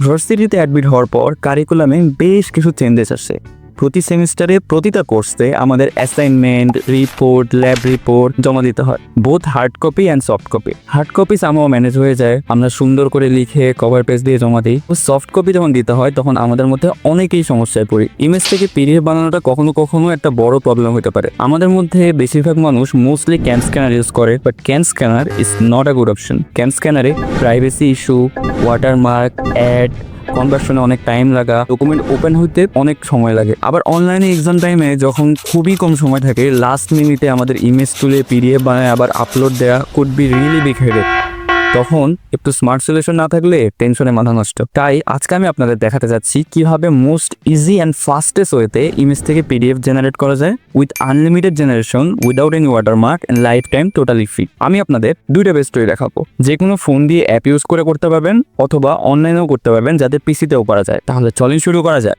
ভার্সিটিতে অ্যাডমিট হওয়ার পর কারিকুলামে বেশ কিছু চেঞ্জেস আসে প্রতি সেমিস্টারে প্রতিটা কোর্সে আমাদের অ্যাসাইনমেন্ট রিপোর্ট ল্যাব রিপোর্ট জমা দিতে হয়। Both hard copy and soft copy hard copy সামও manage হয়ে যায়। আমরা সুন্দর করে লিখে কভার পেজ দিয়ে জমা দিই। সফট কপি যখন দিতে হয়, তখন আমাদের মধ্যে অনেকেই সমস্যায় পড়ি। ইমেজ থেকে পিডিএফ বানানোটা কখনো কখনো একটা বড় প্রবলেম হতে পারে। আমাদের মধ্যে বেশিরভাগ মানুষ মোস্টলি ক্যান স্ক্যানার ইউজ করে but CamScanner is not a good option can স্ক্যানারে প্রাইভেসি ইস্যু ওয়াটারমার্ক অ্যাড কনভার্সনে অনেক টাইম লাগা ডকুমেন্ট ওপেন হইতে অনেক সময় লাগে। আবার অনলাইনে এক্সাম টাইমে যখন খুবই কম সময় থাকে লাস্ট মিনিটে আমাদের ইমেজ তুলে পিডিএফ বানায়, আবার আপলোড দেওয়া কুড বি রিয়েলি বিগ তখন একটু স্মার্ট সলিউশন না থাকলে টেনশনে মাথা নষ্ট। তাই আজকে আমি আপনাদের দেখাতে যাচ্ছি কীভাবে মোস্ট ইজি অ্যান্ড ফাস্টেস্ট ওয়েতে ইমেজ থেকে পিডিএফ জেনারেট করা যায় with unlimited generation without any watermark and lifetime totally free আমি আপনাদের দুইটা বেস্ট ওয়ে দেখাবো। যে কোনো ফোন দিয়ে অ্যাপ ইউজ করে করতে পারবেন অথবা অনলাইনেও করতে পারবেন যাতে পিসিতেও করা যায়। তাহলে চলেন শুরু করা যায়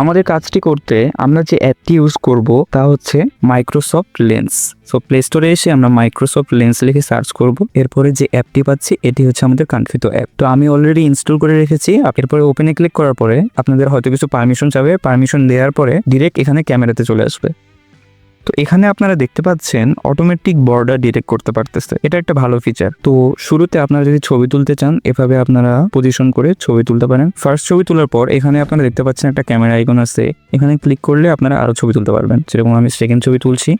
আমাদের কাজটি করতে আমরা যে অ্যাপটি ইউজ করব তা হচ্ছে মাইক্রোসফট লেন্স সো প্লে স্টোরে এসে আমরা মাইক্রোসফট লেন্স লিখে সার্চ করব। এরপরে যে অ্যাপটি পাচ্ছি, এটি হচ্ছে আমাদের কাঙ্ক্ষিত অ্যাপ তো আমি অলরেডি ইনস্টল করে রেখেছি। এরপরে ওপেনে ক্লিক করার পরে আপনাদের হয়তো কিছু পারমিশন চাবে। পারমিশন দেওয়ার পরে ডিরেক্ট এখানে ক্যামেরাতে চলে আসবে। তো এখানে আপনারা দেখতে পাচ্ছেন অটোমেটিক বর্ডার ডিটেক্ট করতে পারতেছে। এটা একটা ভালো ফিচার তো শুরুতে আপনারা যদি ছবি তুলতে চান, এভাবে আপনারা পজিশন করে ছবি তুলতে পারেন। ফার্স্ট ছবি তোলার পর এখানে আপনারা দেখতে পাচ্ছেন একটা ক্যামেরা আইকন আছে। এখানে ক্লিক করলে আপনারা আরও ছবি তুলতে পারবেন। যেরকম আমি সেকেন্ড ছবি তুলছি।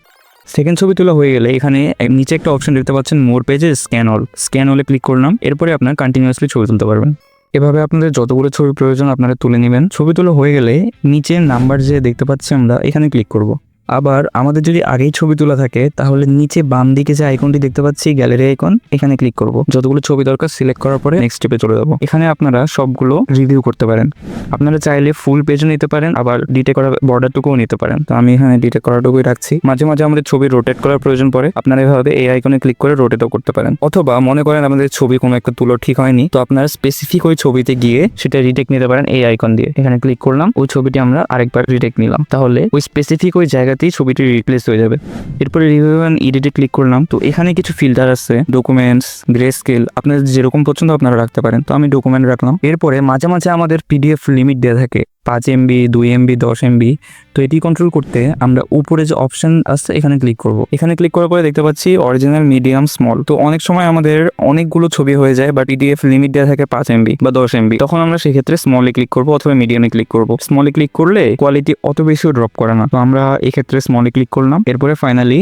সেকেন্ড ছবি তোলা হয়ে গেলে এখানে নিচে একটা অপশন দেখতে পাচ্ছেন মোর পেজে স্ক্যান অল স্ক্যান অলে ক্লিক করলাম। এরপরে আপনার কন্টিনিউয়াসলি ছবি তুলতে পারবেন। এভাবে আপনাদের যতগুলো ছবি প্রয়োজন আপনারা তুলে নেবেন। ছবি তোলা হয়ে গেলে নিচে নাম্বার যে দেখতে পাচ্ছি আমরা, এখানে ক্লিক করব। আবার আমাদের যদি আগেই ছবি তোলা থাকে, তাহলে নিচে বাম দিকে যে আইকনটি দেখতে পাচ্ছি, গ্যালারি আইকন, এখানে ক্লিক করব। যতগুলো ছবি দরকার, সিলেক্ট করার পরে নেক্সট স্টেপে চলে যাব। এখানে আপনারা সবগুলো রিভিউ করতে পারেন। আপনারা চাইলে ফুল পেজও নিতে পারেন, আবার ডিটে করা বর্ডারটুকুও নিতে পারেন। তো আমি এখানে ডিটে করাটুকুই রাখছি। মাঝে মাঝে আমাদের ছবি রোটেট করার প্রয়োজন পড়ে। আপনারা এভাবে এই আইকনে ক্লিক করে রোটেটও করতে পারেন। অথবা মনে করেন আমাদের ছবি কোনো একটা তুলো ঠিক হয়নি, তো আপনারা স্পেসিফিক ওই ছবিতে গিয়ে সেটা রিটেক নিতে পারেন এই আইকন দিয়ে। এখানে ক্লিক করলাম, ওই ছবিটি আমরা আরেকবার রিটেক নিলাম। তাহলে ওই স্পেসিফিক ওই জায়গাতেই ছবিটি রিপ্লেস হয়ে যাবে। এরপরে রিভিউ অ্যান্ড এডিটে ক্লিক করলাম। তো এখানে কিছু ফিল্টার আছে ডকুমেন্টস গ্রে স্কেল আপনার যেরকম পছন্দ আপনারা রাখতে পারেন। তো আমি ডকুমেন্ট রাখলাম। এরপরে মাঝে মাঝে আমাদের পিডিএফ লিমিট দেওয়া থাকে। পাঁচ এমবি দুই এমবি দশ এমবি তো এটি কন্ট্রোল করতে আমরা উপরে যে অপশন আছে, এখানে ক্লিক করব। এখানে ক্লিক করার পরে দেখতে পাচ্ছি অরিজিনাল মিডিয়াম স্মল তো অনেক সময় আমাদের অনেকগুলো ছবি হয়ে যায় বা পিডিএফ লিমিট দেওয়া থাকে পাঁচ এমবি বা দশ এমবি তখন আমরা সেক্ষেত্রে স্মলে ক্লিক করব অথবা মিডিয়ামে ক্লিক করব। স্মলে ক্লিক করলে কোয়ালিটি অত বেশিও ড্রপ করে না। তো আমরা এক্ষেত্রে স্মলে ক্লিক করলাম। এরপরে ফাইনালি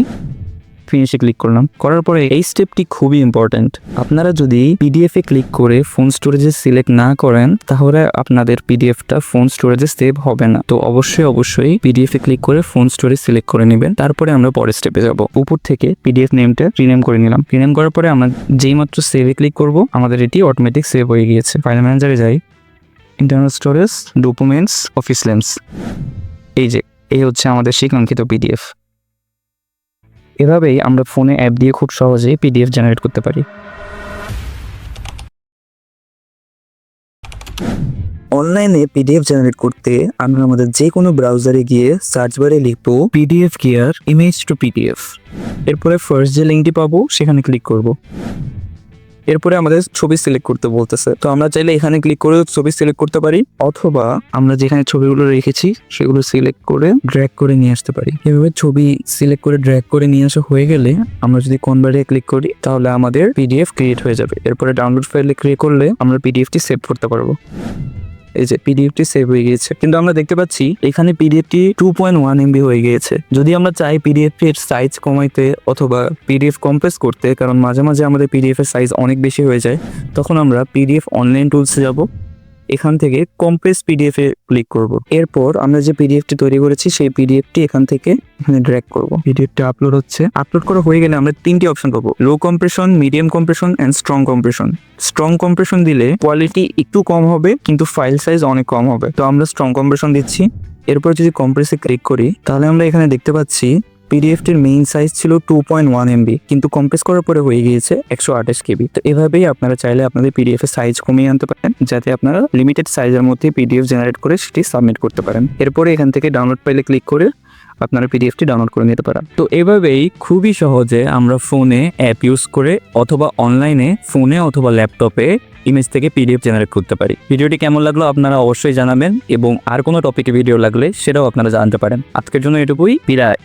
ফিনিশে ক্লিক করলাম। করার পরে এই স্টেপটি খুবই ইম্পর্ট্যান্ট আপনারা যদি পিডিএফ এ ক্লিক করে ফোন স্টোরেজে সিলেক্ট না করেন, তাহলে আপনাদের পিডিএফটা ফোন স্টোরেজে সেভ হবে না। তো অবশ্যই অবশ্যই পিডিএফ ক্লিক করে ফোন স্টোরেজ সিলেক্ট করে নেবেন। তারপরে আমরা পরের স্টেপে যাব। উপর থেকে পিডিএফ নেমটা রিনেম করে নিলাম। রিনেম করার পরে আমরা যেই মাত্র সেভে ক্লিক করব, আমাদের এটি অটোমেটিক সেভ হয়ে গিয়েছে। ফাইল ম্যানেজারে যাই। Internal storage documents Office Lens এই যে, এই হচ্ছে আমাদের সেই পিডিএফ এভাবেই আমরা ফোনে অ্যাপ দিয়ে খুব সহজেই পিডিএফ জেনারেট করতে পারি। অনলাইনে পিডিএফ জেনারেট করতে আমরা আমাদের যে কোনো ব্রাউজারে গিয়ে সার্চ বারে লিখব PDF gear image to PDF. এরপরে ফার্স্ট যে লিঙ্কটি পাবো, সেখানে ক্লিক করব। এরপরে আমাদের ছবি সিলেক্ট করতে বলতেছে। তো আমরা চাইলে এখানে ক্লিক করে ছবি সিলেক্ট করতে পারি, অথবা আমরা যেখানে ছবিগুলো রেখেছি, সেগুলো সিলেক্ট করে ড্র্যাগ করে নিয়ে আসতে পারি। এভাবে ছবি সিলেক্ট করে ড্র্যাগ করে নিয়ে আসা হয়ে গেলে আমরা যদি কোন বারে ক্লিক করি, তাহলে আমাদের পিডিএফ ক্রিয়েট হয়ে যাবে। এরপরে ডাউনলোড ফাইলে ক্রিয়েট করলে আমরা পিডিএফটি সেভ করতে পারব। এই যে পিডিএফটি সেভ হয়ে গিয়েছে। কিন্তু আমরা দেখতে পাচ্ছি, এখানে পিডিএফটি টু পয়েন্ট ওয়ান এমবি হয়ে গিয়েছে। যদি আমরা চাই পিডিএফটির সাইজ কমাইতে অথবা পিডিএফ কম্প্রেস করতে, কারণ মাঝে মাঝে আমাদের পিডিএফ এর সাইজ অনেক বেশি হয়ে যায়, তখন আমরা পিডিএফ অনলাইন টুলসে যাব। এখান থেকে কম্প্রেস পিডিএফ এ ক্লিক করব। এরপর আমরা যে পিডিএফটি তৈরি করেছি, সেই পিডিএফটি এখান থেকে এখানে ড্র্যাগ করব। পিডিএফটি আপলোড হচ্ছে। আপলোড করা হয়ে গেলে আমরা তিনটি অপশন পাবো। Low compression medium compression and strong compression strong compression দিলে কোয়ালিটি একটু কম হবে, কিন্তু ফাইল সাইজ অনেক কম হবে। তো আমরা স্ট্রং কম্প্রেশন দিচ্ছি। এরপর যদি কম্প্রেসে ক্লিক করি, তাহলে আমরা এখানে দেখতে পাচ্ছি পিডিএফটির মেইন সাইজ ছিল টু পয়েন্ট ওয়ান এমবি কিন্তু কম্প্রেস করার পরে হয়ে গিয়েছে একশো আঠাশ কেবি তো এভাবেই আপনারা চাইলে আপনাদের পিডিএফ এর সাইজ কমিয়ে আনতে পারেন, যাতে আপনারা লিমিটেড সাইজের মধ্যে পিডিএফ জেনারেট করে সেটি সাবমিট করতে পারেন। এরপরে এখান থেকে ডাউনলোড পাইলে ক্লিক করে আপনারা পিডিএফটি ডাউনলোড করে নিতে পারেন। তো এভাবেই খুবই সহজে আমরা ফোনে অ্যাপ ইউজ করে অথবা অনলাইনে ফোনে অথবা ল্যাপটপে ইমেজ থেকে পিডিএফ জেনারেট করতে পারি। ভিডিওটি কেমন লাগল আপনারা অবশ্যই জানাবেন এবং আর কোনো টপিকে ভিডিও লাগলে সেটাও আপনারা জানতে পারেন। আজকের জন্য এটুকুই, বিদায়।